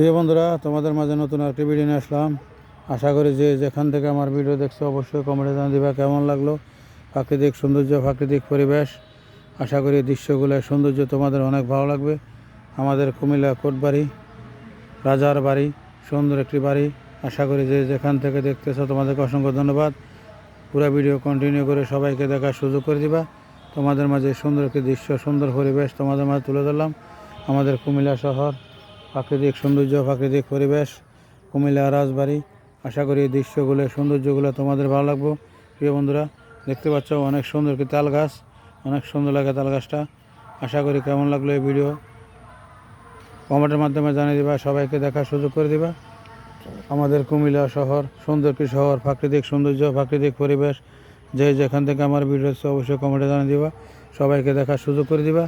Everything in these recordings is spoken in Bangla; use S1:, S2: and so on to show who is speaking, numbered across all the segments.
S1: প্রিয় বন্ধুরা, তোমাদের মাঝে নতুন একটি ভিডিও নিয়ে আসলাম। আশা করি যে যেখান থেকে আমার ভিডিও দেখছ অবশ্যই কমেন্টে জানিয়ে দিবা কেমন লাগল। প্রাকৃতিক সৌন্দর্য, প্রাকৃতিক পরিবেশ, আশা করি দৃশ্যগুলো সৌন্দর্য তোমাদের অনেক ভালো লাগবে। আমাদের কুমিল্লা কোটবাড়ি, রাজার বাড়ি, সুন্দর একটি বাড়ি। আশা করি যে যেখান থেকে দেখতেছো তোমাদেরকে অসংখ্য ধন্যবাদ। পুরো ভিডিও কন্টিনিউ করে সবাইকে দেখার সুযোগ করে দিবা। তোমাদের মাঝে সুন্দর একটি দৃশ্য, সুন্দর পরিবেশ তোমাদের মাঝে তুলে ধরলাম। আমাদের কুমিল্লা শহর প্রাকৃতিক সৌন্দর্য, প্রাকৃতিক পরিবেশ, কুমিল্লা রাজবাড়ি। আশা করি এই দৃশ্যগুলো, সৌন্দর্যগুলো তোমাদের ভালো লাগবে। প্রিয় বন্ধুরা, দেখতে পাচ্ছ অনেক সুন্দর কি তাল গাছ, অনেক সুন্দর লাগে তাল গাছটা। আশা করি কেমন লাগল এই ভিডিও? কমেন্টের মাধ্যমে জানিয়ে দিবা, সবাইকে দেখার সুযোগ করে দিবা। আমাদের কুমিল্লা শহর সুন্দর কি শহর, প্রাকৃতিক সৌন্দর্য, প্রাকৃতিক পরিবেশ, যে যেখান থেকে আমার ভিডিও হচ্ছে অবশ্যই কমেন্টে জানিয়ে দিবা। সবাইকে দেখার সুযোগ করে দিবা।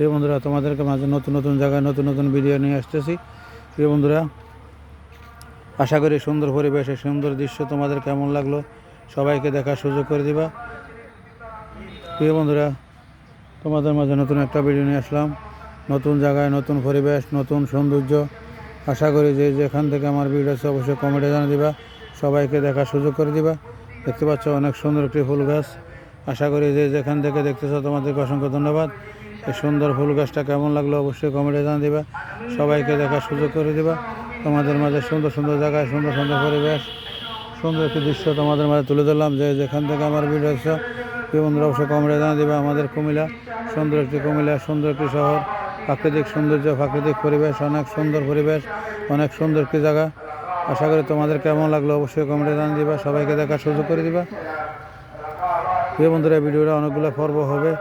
S1: প্রিয় বন্ধুরা, তোমাদেরকে মাঝে নতুন নতুন জায়গায় নতুন নতুন ভিডিও নিয়ে আসতেছি। প্রিয় বন্ধুরা, আশা করি সুন্দর পরিবেশে সুন্দর দৃশ্য তোমাদের কেমন লাগল সবাইকে দেখার সুযোগ করে দিবা। প্রিয় বন্ধুরা, তোমাদের মাঝে নতুন একটা ভিডিও নিয়ে আসলাম। নতুন জায়গায় নতুন পরিবেশ, নতুন সৌন্দর্য। আশা করি যে যেখান থেকে আমার ভিডিও আছে অবশ্যই কমেন্টে জানিয়ে দিবা। সবাইকে দেখার সুযোগ করে দিবা। দেখতে পাচ্ছ অনেক সুন্দর একটি ফুল গাছ। আশা করি যে যেখান থেকে দেখতেছো তোমাদেরকে অসংখ্য ধন্যবাদ। এই সুন্দর ফুল গাছটা কেমন লাগল অবশ্যই কমেন্টে জানিয়ে দিবা সবাইকে দেখার সুযোগ করে দিবা। তোমাদের মাঝে সুন্দর সুন্দর জায়গায় সুন্দর সুন্দর পরিবেশ, সুন্দর একটি দৃশ্য তোমাদের মাঝে তুলে ধরলাম। যে যেখান থেকে আমার ভিডিও প্রিয় বন্ধুরা, অবশ্যই কমেন্টে জানিয়ে দিবা। আমাদের কুমিল্লা, সুন্দর একটি কুমিল্লা, সুন্দর একটি শহর, প্রাকৃতিক সৌন্দর্য, প্রাকৃতিক পরিবেশ, অনেক সুন্দর পরিবেশ, অনেক সুন্দর একটি জায়গা। আশা করি তোমাদের কেমন লাগল অবশ্যই কমেন্টে জানিয়ে দিবা। সবাইকে দেখার সুযোগ করে দিবা। প্রিয় বন্ধুরা ভিডিওটা অনেকগুলো পর্ব হবে।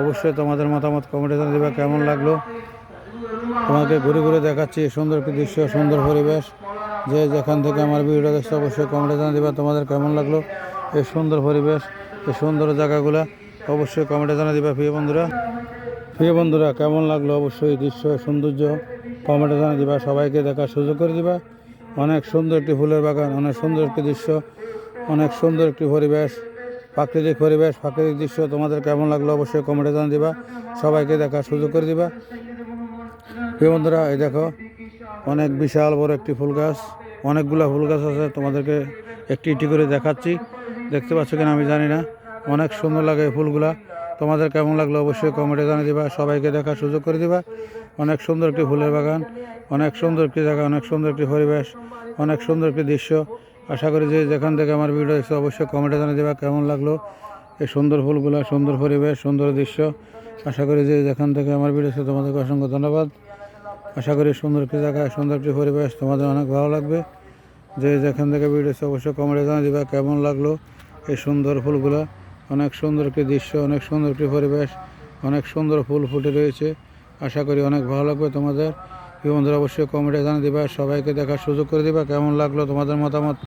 S1: অবশ্যই তোমাদের মতামত কমেন্টে জানিয়ে দিবা, কেমন লাগল? তোমাকে ঘুরে ঘুরে দেখাচ্ছি সুন্দর দৃশ্য, সুন্দর পরিবেশ। যে যেখান থেকে আমার ভিডিওটা দেখছ, অবশ্যই কমেন্টে জানিয়ে দিবা, তোমাদের কেমন লাগল? এই সুন্দর পরিবেশ, এই সুন্দর জায়গাগুলো, অবশ্যই কমেন্টে জানিয়ে দিবা, প্রিয় বন্ধুরা। প্রিয় বন্ধুরা, কেমন লাগল? অবশ্যই দৃশ্য সৌন্দর্য কমেন্টে জানিয়ে দিবা, সবাইকে দেখার সুযোগ করে দিবা। অনেক সুন্দর একটি ফুলের বাগান, অনেক সুন্দর একটি দৃশ্য, অনেক সুন্দর একটি পরিবেশ। প্রাকৃতিক পরিবেশ, প্রাকৃতিক দৃশ্য তোমাদের কেমন লাগল অবশ্যই কমেন্টে জানিয়ে দিবা সবাইকে দেখার সুযোগ করে দিবা। প্রিয় বন্ধুরা, এই দেখো, অনেক বিশাল বড় একটি ফুল গাছ, অনেকগুলো ফুল গাছ আছে, তোমাদেরকে একটি একটি করে দেখাচ্ছি। দেখতে পাচ্ছ কিনা আমি জানি না। অনেক সুন্দর লাগে এই ফুলগুলা। তোমাদের কেমন লাগল অবশ্যই কমেন্টে জানিয়ে দিবা সবাইকে দেখার সুযোগ করে দিবা। অনেক সুন্দর একটি ফুলের বাগান, অনেক সুন্দর একটি জায়গা, অনেক সুন্দর একটি পরিবেশ, অনেক সুন্দর একটি দৃশ্য। আশা করি যে যেখান থেকে আমার ভিডিও দেখছ, অবশ্যই কমেন্টে জানিয়ে দিবা কেমন লাগল। এই সুন্দর ফুলগুলা, সুন্দর পরিবেশ, সুন্দর দৃশ্য। আশা করি যে যেখান থেকে আমার ভিডিও দেখছ, তোমাদেরকে অসংখ্য ধন্যবাদ। আশা করি সুন্দর একটি জায়গা সুন্দর একটি পরিবেশ তোমাদের অনেক ভালো লাগবে। যে যেখান থেকে ভিডিও দেখছ, অবশ্যই কমেন্টে জানিয়ে দিবা কেমন লাগল এই সুন্দর ফুলগুলা। অনেক সুন্দর একটি দৃশ্য, অনেক সুন্দর একটি পরিবেশ, অনেক সুন্দর ফুল ফুটে রয়েছে। আশা করি অনেক ভালো লাগবে তোমাদের। বন্ধুরা, অবশ্যই কমেন্টে জানিয়ে দিবা। সবাইকে দেখার সুযোগ করে দিবা। কেমন লাগল তোমাদের মতামত?